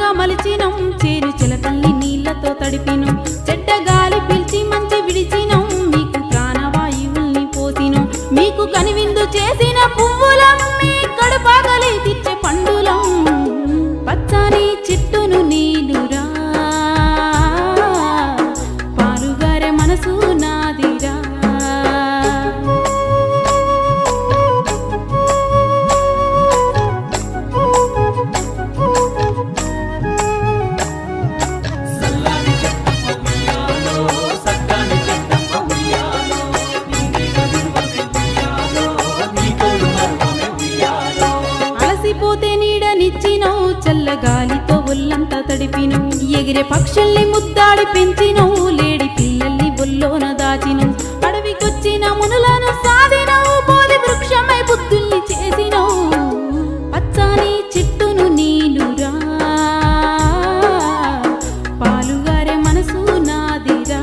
పంటగా మలిచినం చేను చిలకల్ని నీళ్ళతో తడిపినం. చెడ్డ గాలి పిలిచి మంచి విడిచినం మీకు ప్రాణవాయువుల్ని పోసినం. మీకు కనివిందు చేసిన పువ్వుల మీ నీడనిచ్చినవు చల్లగాలితో ఒళ్ళంతా తడిపిను ఎగిరే పక్షుల్ని ముద్దాడి పెంచినవు లేడి పిల్లల్ని బొల్లోన దాచిను అడవికొచ్చిన మునులను సాధినవు బోధి వృక్షమై బుద్ధుల్ని చేసినవు పచ్చని చెట్టును నీలురా పాలుగారే మనసు నాదిరా.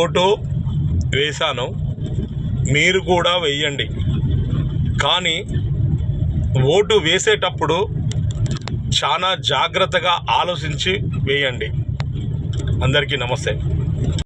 ఓటు వేశాను. మీరు కూడా వేయండి. కానీ ఓటు వేసేటప్పుడు చాలా జాగ్రత్తగా ఆలోచించి వేయండి. అందరికీ నమస్తే.